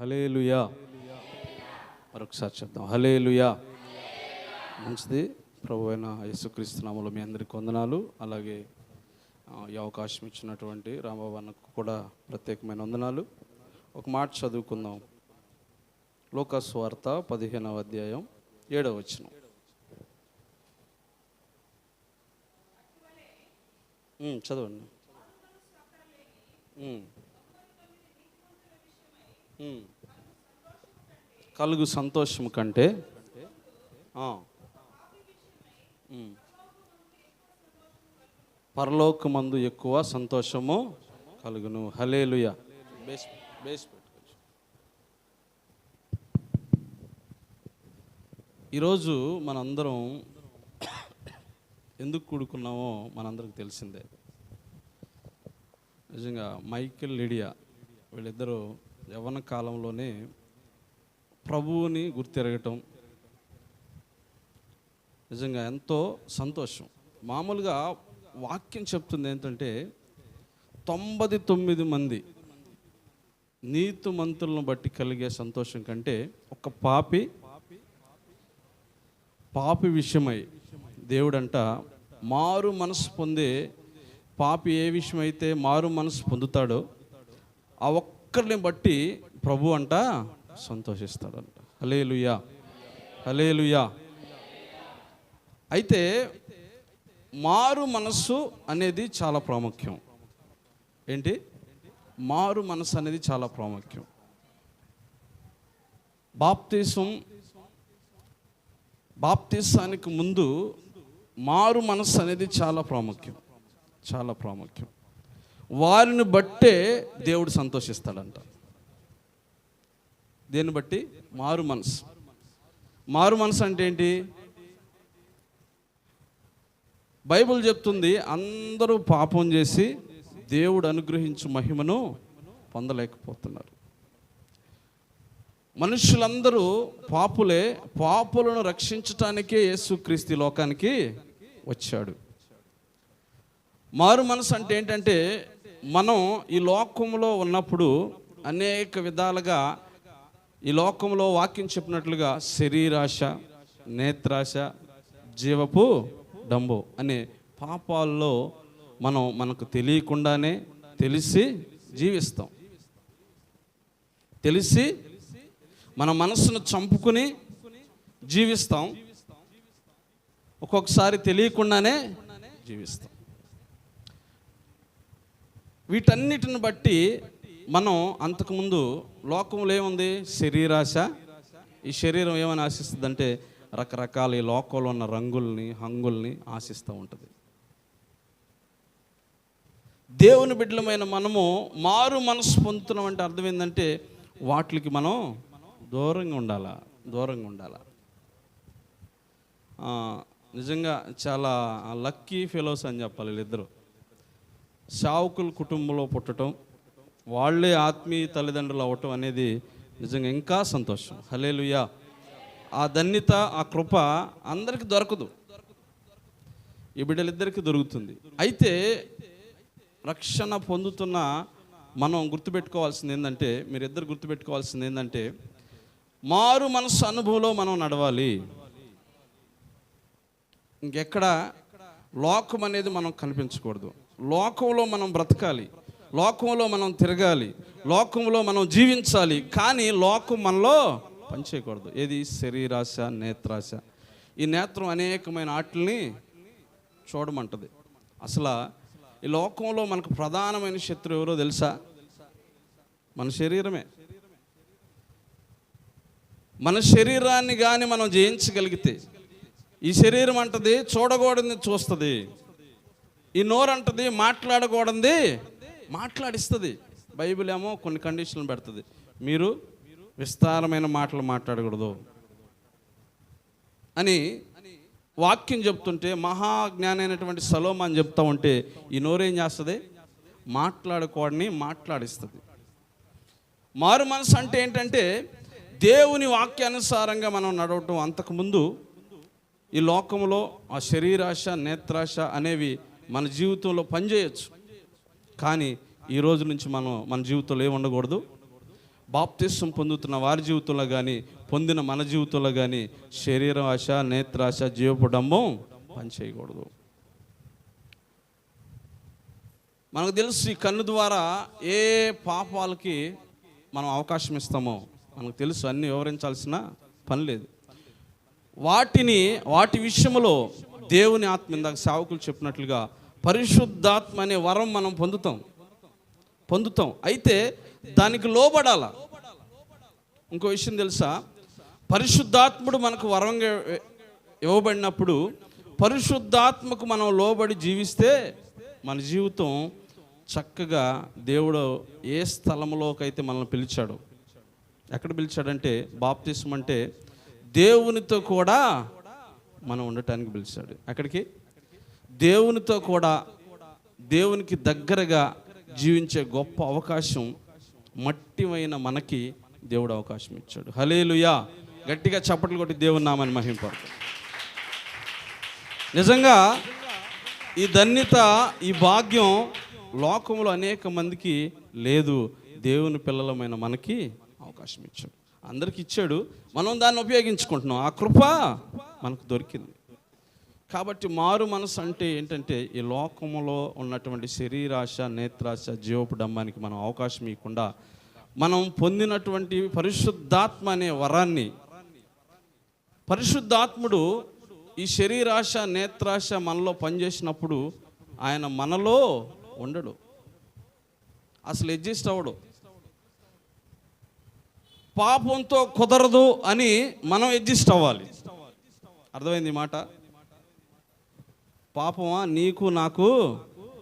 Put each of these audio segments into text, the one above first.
Hallelujah మరొకసారి చెప్దాం. Hallelujah మంచిది. ప్రభు అయిన యేసుక్రీస్తునామలు మీ అందరికి వందనాలు. అలాగే ఈ అవకాశం ఇచ్చినటువంటి రాంబాబు అన్నకు కూడా ప్రత్యేకమైన వందనాలు. ఒక మాట చదువుకుందాం. లోకస్వార్త పదిహేనవ అధ్యాయం ఏడవ వచనం. చదవండి. కలుగు సంతోషం కంటే ఆ. ఉమ్. పరలోకమందు ఎక్కువ సంతోషము కలుగును హలేలుయ బేస్ ఈరోజు మనందరం ఎందుకు కూడుకున్నామో మనందరికి తెలిసిందే నిజంగా మైకేల్ లిడియా వీళ్ళిద్దరూ యవ్వన కాలంలోనే ప్రభువుని గుర్తెరగటం నిజంగా ఎంతో సంతోషం. మామూలుగా వాక్యం చెప్తుంది ఏంటంటే తొంభై తొమ్మిది మంది నీతిమంతులను బట్టి కలిగే సంతోషం కంటే ఒక పాపి పాపి విషయమై దేవుడంట మారు మనసు పొందే పాపి ఏ విషయమైతే మారు మనసు పొందుతాడో ఆ ఒక్కరిని బట్టి ప్రభు అంట సంతోషిస్తాడంట. హలేలుయా హలేలుయా అయితే మారు మనస్సు అనేది చాలా ప్రాముఖ్యం. ఏంటి? మారు మనసు అనేది చాలా ప్రాముఖ్యం. బాప్తీసం బాప్తీసానికి ముందు మారు మనస్సు అనేది చాలా ప్రాముఖ్యం. చాలా ప్రాముఖ్యం. వారిని బట్టే దేవుడు సంతోషిస్తాడంట. దేన్ని బట్టి? మారు మనసు. మారు మనసు అంటే ఏంటి? బైబిల్ చెప్తుంది అందరూ పాపం చేసి దేవుడు అనుగ్రహించు మహిమను పొందలేకపోతున్నారు. మనుషులందరూ పాపులే పాపులను రక్షించటానికే యేసుక్రీస్తు లోకానికి వచ్చాడు. మారు మనసు అంటే ఏంటంటే మనం ఈ లోకంలో ఉన్నప్పుడు అనేక విధాలుగా ఈ లోకంలో వాక్యం చెప్పినట్లుగా శరీరాశ నేత్రాశ జీవపు డంబు అనే పాపాల్లో మనం మనకు తెలియకుండానే తెలిసి జీవిస్తాం. తెలిసి మన మనసును చంపుకుని జీవిస్తాం. ఒక్కొక్కసారి తెలియకుండానే జీవిస్తాం. వీటన్నిటిని బట్టి మనం అంతకుముందు లోకంలో ఏముంది? శరీరాశ. ఈ శరీరం ఏమని ఆశిస్తుంది అంటే రకరకాల ఈ లోకంలో ఉన్న రంగుల్ని హంగుల్ని ఆశిస్తూ ఉంటుంది. దేవుని బిడ్డలమైన మనము మారు మనసు పొందుతున్నాం అంటే అర్థం ఏంటంటే వాటికి మనం దూరంగా ఉండాలా? దూరంగా ఉండాలా? నిజంగా చాలా లక్కీ ఫెలోస్ అని చెప్పాలి వీళ్ళిద్దరూ. సావుకుల కుటుంబంలో పుట్టడం వాళ్ళే ఆత్మీయ తల్లిదండ్రులు అవ్వటం అనేది నిజంగా ఇంకా సంతోషం. హలేలుయా ఆ ధన్యత ఆ కృప అందరికి దొరకదు. ఈ బిడ్డలిద్దరికీ దొరుకుతుంది. అయితే రక్షణ పొందుతున్న మనం గుర్తుపెట్టుకోవాల్సింది ఏంటంటే మీరిద్దరు గుర్తుపెట్టుకోవాల్సింది ఏంటంటే మారు మనసు అనుభవంలో మనం నడవాలి. ఇంకెక్కడ లోకం అనేది మనం కనిపించకూడదు. లోకంలో మనం బ్రతకాలి. లోకంలో మనం తిరగాలి. లోకంలో మనం జీవించాలి. కానీ లోకం మనలో పనిచేయకూడదు. ఏది? శరీరాశ నేత్రాశ. ఈ నేత్రం అనేకమైన ఆటల్ని చూడమంటది. అసలు ఈ లోకంలో మనకు ప్రధానమైన శత్రువు ఎవరో తెలుసా? మన శరీరమే. మన శరీరాన్ని కానీ మనం జయించగలిగితే ఈ శరీరం అంటది చూడకూడని చూస్తుంది. ఈ నోరు అంటది మాట్లాడకూడదు మాట్లాడిస్తుంది. బైబిల్ ఏమో కొన్ని కండిషన్లు పెడుతుంది. మీరు విస్తారమైన మాటలు మాట్లాడకూడదు అని వాక్యం చెప్తుంటే మహాజ్ఞానైనటువంటి సలోమ అని చెప్తా ఉంటే ఈ నోరేం చేస్తుంది? మాట్లాడకూడని మాట్లాడిస్తుంది. మారు మనసు అంటే ఏంటంటే దేవుని వాక్యానుసారంగా మనం నడవటం. అంతకుముందు ఈ లోకంలో ఆ శరీరాశ నేత్రాశ అనేవి మన జీవితంలో పనిచేయచ్చు. కానీ ఈ రోజు నుంచి మనం మన జీవితంలో ఏమి ఉండకూడదు. బాప్తిష్టం పొందుతున్న వారి జీవితంలో కానీ పొందిన మన జీవితంలో కానీ శరీర ఆశ నేత్రాశ జీవపు డంబం పనిచేయకూడదు మనకు తెలుసు ఈ కన్ను ద్వారా ఏ పాపాలకి మనం అవకాశం ఇస్తామో. మనకు తెలుసు అన్ని వివరించాల్సిన పని లేదు. వాటిని వాటి విషయంలో దేవుని ఆత్మ ఇందాక సేవకులు చెప్పినట్లుగా పరిశుద్ధాత్మ అనే వరం మనం పొందుతాం. పొందుతాం. అయితే దానికి లోబడాల. ఇంకో విషయం తెలుసా? పరిశుద్ధాత్ముడు మనకు వరంగా ఇవ్వబడినప్పుడు పరిశుద్ధాత్మకు మనం లోబడి జీవిస్తే మన జీవితం చక్కగా దేవుడు ఏ స్థలంలోకైతే మనల్ని పిలిచాడు. ఎక్కడ పిలిచాడంటే బాప్తిసం అంటే దేవునితో కూడా మనం ఉండటానికి పిలిచాడు. ఎక్కడికి? దేవునితో కూడా దేవునికి దగ్గరగా జీవించే గొప్ప అవకాశం మట్టిమైన మనకి దేవుడు అవకాశం ఇచ్చాడు. హలేలుయా గట్టిగా చప్పట్లు కొట్టి దేవుని నామని మహింపడు నిజంగా ఈ ధన్యత ఈ భాగ్యం లోకంలో అనేక మందికి లేదు. దేవుని పిల్లలమైన మనకి అవకాశం ఇచ్చాడు. అందరికి ఇచ్చాడు. మనం దాన్ని ఉపయోగించుకుంటున్నాం. ఆ కృప మనకు దొరికింది. కాబట్టి మారు మనసు అంటే ఏంటంటే ఈ లోకంలో ఉన్నటువంటి శరీరాశ నేత్రాశ జీవపు డంబానికి మనం అవకాశం ఇవ్వకుండా మనం పొందినటువంటి పరిశుద్ధాత్మ అనే వరాన్ని పరిశుద్ధాత్ముడు ఈ శరీరాశ నేత్రాశ మనలో పనిచేసినప్పుడు ఆయన మనలో ఉండడు. అసలు అడ్జస్ట్ అవ్వడు. పాపంతో కుదరదు అని మనం అడ్జస్ట్ అవ్వాలి. అర్థమైంది మాట? పాపమా? నీకు నాకు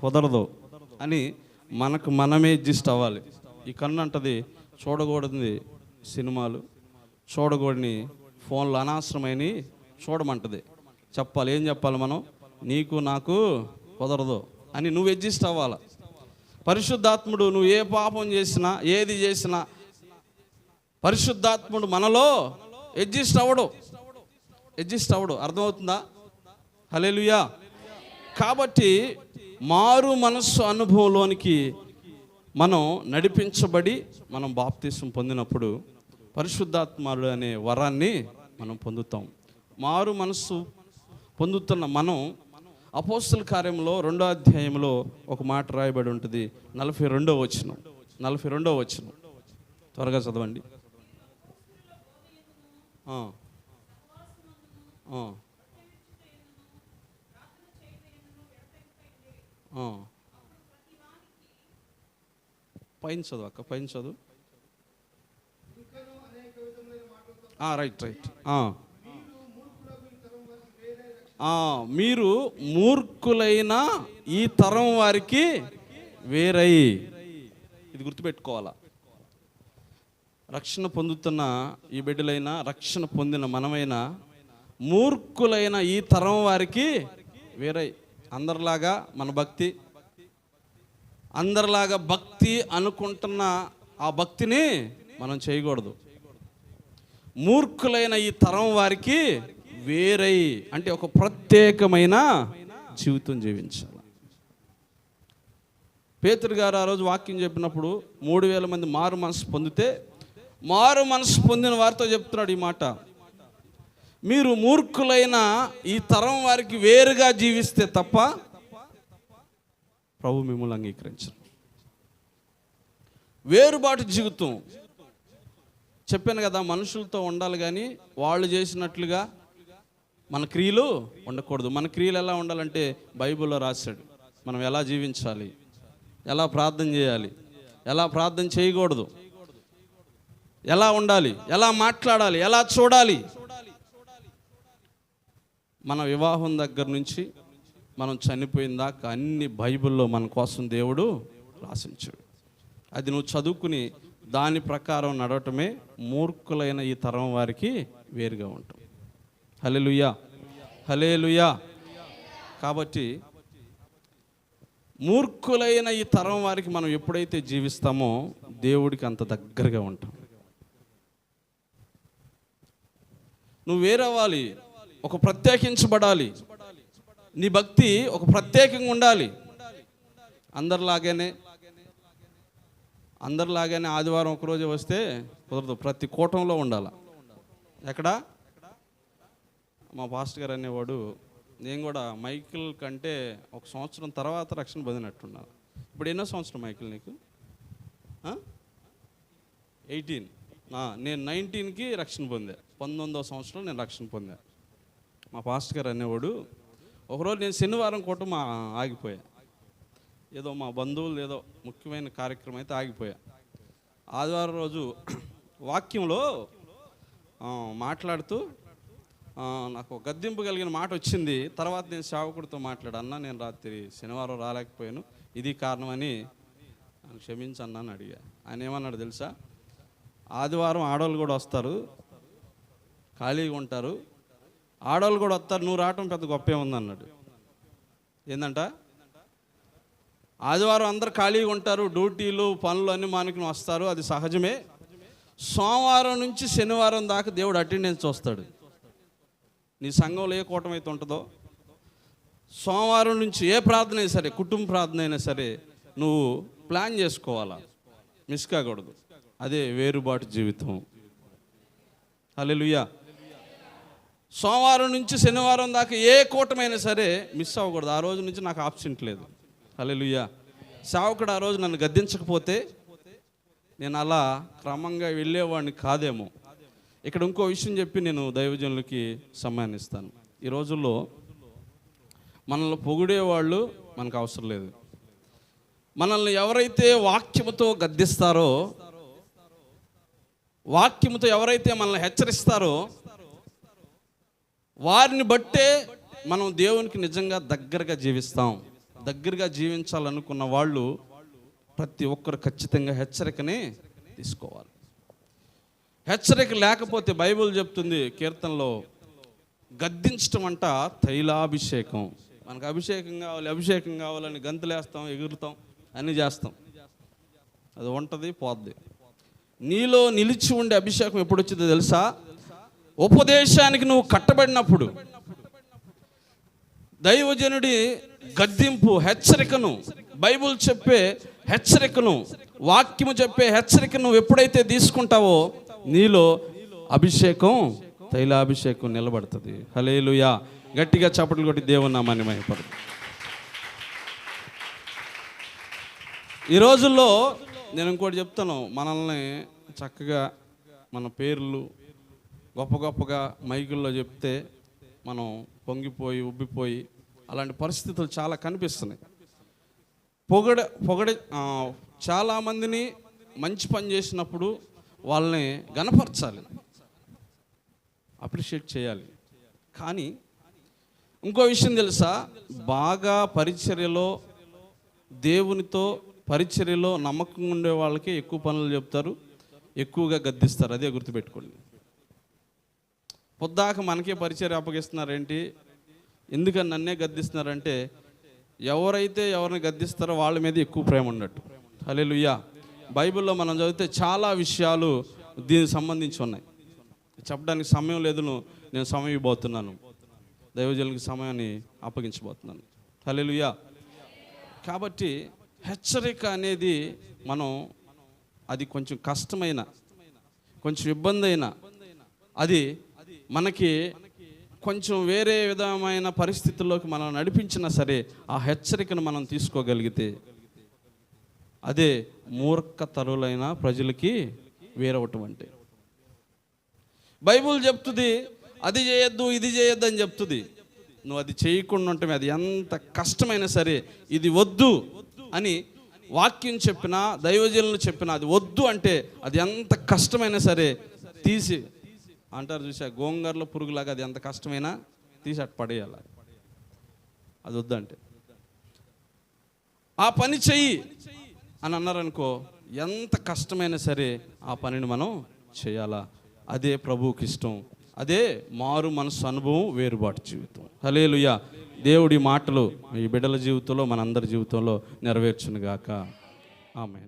కుదరదు అని మనకు మనమే జిస్ట్ అవ్వాలి. ఈ కన్ను అంటది చూడకూడదు సినిమాలు చూడకూడని ఫోన్లు అనవసరమైన చూడమంటది. చెప్పాలి ఏం చెప్పాలి మనం? నీకు నాకు కుదరదు అని నువ్వు ఎడ్జిస్ట్ అవ్వాలి? పరిశుద్ధాత్ముడు నువ్వు ఏ పాపం చేసినా ఏది చేసినా పరిశుద్ధాత్ముడు మనలో ఎడ్జిస్ట్ అవ్వడు. ఎడ్జిస్ట్ అవ్వడు. అర్థమవుతుందా? హలేలుయా కాబట్టి మారు మనస్సు అనుభవంలోనికి మనం నడిపించబడి మనం బాప్తీసం పొందినప్పుడు పరిశుద్ధాత్ముడు అనే వరాన్ని మనం పొందుతాం. మారు మనస్సు పొందుతున్న మనం అపోస్తుల కార్యంలో రెండో అధ్యాయంలో ఒక మాట రాయబడి ఉంటుంది. నలభై రెండో వచనం. నలభై రెండో వచనం. త్వరగా చదవండి. పైన చదువు అక్క పైన చదువు. రైట్ రైట్ మీరు మూర్ఖులైన ఈ తరం వారికి వేరై. ఇది గుర్తుపెట్టుకోవాలా? రక్షణ పొందుతున్న ఈ బిడ్డలైన రక్షణ పొందిన మనమైన మూర్ఖులైన ఈ తరం వారికి వేరై. అందరిలాగా మన భక్తి అందరిలాగా భక్తి అనుకుంటున్న ఆ భక్తిని మనం చేయకూడదు. మూర్ఖులైన ఈ తరం వారికి వేరై అంటే ఒక ప్రత్యేకమైన జీవితం జీవించాలి. పేతురు గారు ఆ రోజు వాక్యం చెప్పినప్పుడు మూడు వేల మంది మారు మనసు పొందితే మారు మనసు పొందిన వారితో చెప్తున్నాడు ఈ మాట. మీరు మూర్ఖులైన ఈ తరం వారికి వేరుగా జీవిస్తే తప్ప ప్రభు మిమ్మల్ని అంగీకరించరు. వేరుబాటు జీవితం. చెప్పాను కదా మనుషులతో ఉండాలి కానీ వాళ్ళు చేసినట్లుగా మన క్రియలు ఉండకూడదు. మన క్రియలు ఎలా ఉండాలంటే బైబిల్లో రాశాడు. మనం ఎలా జీవించాలి? ఎలా ప్రార్థన చేయాలి? ఎలా ప్రార్థన చేయకూడదు? ఎలా ఉండాలి? ఎలా మాట్లాడాలి? ఎలా చూడాలి? మన వివాహం దగ్గర నుంచి మనం చనిపోయిన దాకా అన్ని బైబిల్లో మన కోసం దేవుడు రాసించాడు. అది నువ్వు చదువుకుని దాని ప్రకారం నడవటమే మూర్ఖులైన ఈ తరం వారికి వేరుగా ఉంటాం. హలేలుయా హలేలుయా కాబట్టి మూర్ఖులైన ఈ తరం వారికి మనం ఎప్పుడైతే జీవిస్తామో దేవుడికి అంత దగ్గరగా ఉంటాం. నువ్వు వేరవ్వాలి. ఒక ప్రత్యేకించబడాలి. నీ భక్తి ఒక ప్రత్యేకంగా ఉండాలి. అందరిలాగానే అందరిలాగానే ఆదివారం ఒకరోజు వస్తే కుదరదు. ప్రతి కూటంలో ఉండాలి. ఎక్కడ? మా పాస్టర్ గారు అనేవాడు నేను కూడా మైకిల్ కంటే ఒక సంవత్సరం తర్వాత రక్షణ పొందినట్టున్నాను. ఇప్పుడు ఎన్నో సంవత్సరం మైకిల్ నీకు? ఎయిటీన్. నేను నైన్టీన్కి రక్షణ పొందా. పంతొమ్మిదో సంవత్సరం నేను రక్షణ పొందా. మా పాస్టర్ గారు అనేవాడు ఒకరోజు నేను శనివారం కూడా మా ఆగిపోయా. ఏదో మా బంధువులు ఏదో ముఖ్యమైన కార్యక్రమం అయితే ఆగిపోయా. ఆదివారం రోజు వాక్యంలో మాట్లాడుతూ నాకు గద్దింపు కలిగిన మాట వచ్చింది. తర్వాత నేను సేవకుడితో మాట్లాడన్నా నేను రాత్రి శనివారం రాలేకపోయాను. ఇది కారణమని నన్ను క్షమించన్నా అని అడిగా. ఆయన ఏమన్నాడు తెలుసా? ఆదివారం ఆడవాళ్ళు కూడా వస్తారు ఖాళీగా ఉంటారు ఆడవాళ్ళు కూడా వస్తారు నువ్వు రావటం పెద్ద గొప్ప ఏముంది అన్నాడు ఏంటంట ఆదివారం అందరు ఖాళీగా ఉంటారు డ్యూటీలు పనులు అన్ని మానుకుని వస్తారు అది సహజమే. సోమవారం నుంచి శనివారం దాకా దేవుడు అటెండెన్స్ వస్తాడు నీ సంఘంలో ఏ కూటమి అయితే ఉంటుందో? సోమవారం నుంచి ఏ ప్రార్థన అయినా సరే కుటుంబ ప్రార్థన అయినా సరే నువ్వు ప్లాన్ చేసుకోవాలా? మిస్ కాకూడదు. అదే వేరుబాటు జీవితం. అల్లెలుయ్యా సోమవారం నుంచి శనివారం దాకా ఏ కూటమైనా సరే మిస్ అవ్వకూడదు. ఆ రోజు నుంచి నాకు ఆప్షన్ లేదు. హల్లెలూయా. సేవకుడు ఆ రోజు నన్ను గద్దించకపోతే నేను అలా క్రమంగా వెళ్ళేవాడిని కాదేమో. ఇక్కడ ఇంకో విషయం చెప్పి నేను దైవజనులకి సమ్మానిస్తాను ఈ రోజుల్లో మనల్ని పొగిడేవాళ్ళు మనకు అవసరం లేదు. మనల్ని ఎవరైతే వాక్యముతో గద్దిస్తారో వాక్యముతో ఎవరైతే మనల్ని హెచ్చరిస్తారో వారిని బట్టే మనం దేవునికి నిజంగా దగ్గరగా జీవిస్తాం. దగ్గరగా జీవించాలనుకున్న వాళ్ళు ప్రతి ఒక్కరు ఖచ్చితంగా హెచ్చరికని తీసుకోవాలి. హెచ్చరిక లేకపోతే బైబిల్ చెప్తుంది కీర్తనలో గద్దించటం అంట తైలాభిషేకం. మనకు అభిషేకం కావాలి అభిషేకం కావాలని గంతులేస్తాం ఎగురుతాం అన్నీ చేస్తాం. అది ఉంటుంది పోద్ది. నీలో నిలిచి ఉండే అభిషేకం ఎప్పుడు వచ్చిందో తెలుసా? ఉపదేశానికి నువ్వు కట్టబడినప్పుడు దైవజనుడి గద్దింపు హెచ్చరికను బైబుల్ చెప్పే హెచ్చరికను వాక్యము చెప్పే హెచ్చరికను ఎప్పుడైతే తీసుకుంటావో నీలో అభిషేకం తైలాభిషేకం నిలబడుతుంది. హలేలుయా గట్టిగా చప్పట్లు కొట్టి దేవుని నామాన్ని మహిపడు ఈ రోజుల్లో నేను ఇంకోటి చెప్తాను. మనల్ని చక్కగా మన పేర్లు గొప్ప గొప్పగా మైకుల్లో చెప్తే మనం పొంగిపోయి ఉబ్బిపోయి అలాంటి పరిస్థితులు చాలా కనిపిస్తున్నాయి. పొగడ పొగడ చాలామందిని మంచి పని చేసినప్పుడు వాళ్ళని గనపరచాలి. అప్రిషియేట్ చేయాలి. కానీ ఇంకో విషయం తెలుసా? బాగా పరిచర్యలో దేవునితో పరిచర్యలో నమ్మకంగా ఉండే వాళ్ళకి ఎక్కువ పనులు చెప్తారు. ఎక్కువగా గద్దిస్తారు. అదే గుర్తుపెట్టుకోండి. పొద్దాక మనకే పరిచయం అప్పగిస్తున్నారేంటి? ఎందుకని నన్నే గద్దిస్తున్నారంటే ఎవరైతే ఎవరిని గద్దిస్తారో వాళ్ళ మీద ఎక్కువ ప్రేమ ఉన్నట్టు. హల్లెలూయా. బైబిల్లో మనం చదివితే చాలా విషయాలు దీనికి సంబంధించి ఉన్నాయి. చెప్పడానికి సమయం లేదును నేను సమయం ఇవ్వబోతున్నాను. దైవజనులకి సమయాన్ని అప్పగించబోతున్నాను. హల్లెలూయా. కాబట్టి హెచ్చరిక అనేది మనం అది కొంచెం కష్టమైన కొంచెం ఇబ్బంది అయినా అది మనకి కొంచెం వేరే విధమైన పరిస్థితుల్లోకి మనం నడిపించినా సరే ఆ హెచ్చరికను మనం తీసుకోగలిగితే అదే మూర్ఖతరులైన ప్రజలకి వేరవటం అంటే. బైబుల్ చెప్తుంది అది చేయొద్దు ఇది చేయొద్దు అని చెప్తుంది. నువ్వు అది చేయకుండా ఉంటే అది ఎంత కష్టమైనా సరే ఇది వద్దు అని వాక్యం చెప్పినా దైవజనులు చెప్పినా అది వద్దు అంటే అది ఎంత కష్టమైనా సరే తీసి అంటారు చూసా గోంగర్లో పురుగులాగా అది ఎంత కష్టమైనా తీసి అట్ పడేయాలి అది. వద్దంటే. ఆ పని చెయ్యి అని అన్నారనుకో ఎంత కష్టమైనా సరే ఆ పనిని మనం చేయాలా? అదే ప్రభువుకి ఇష్టం. అదే మారు మనసు అనుభవం వేరుబాటు జీవితం. హలేలుయా దేవుడి మాటలు ఈ బిడ్డల జీవితంలో మనందరి జీవితంలో నెరవేర్చునుగాక. ఆమె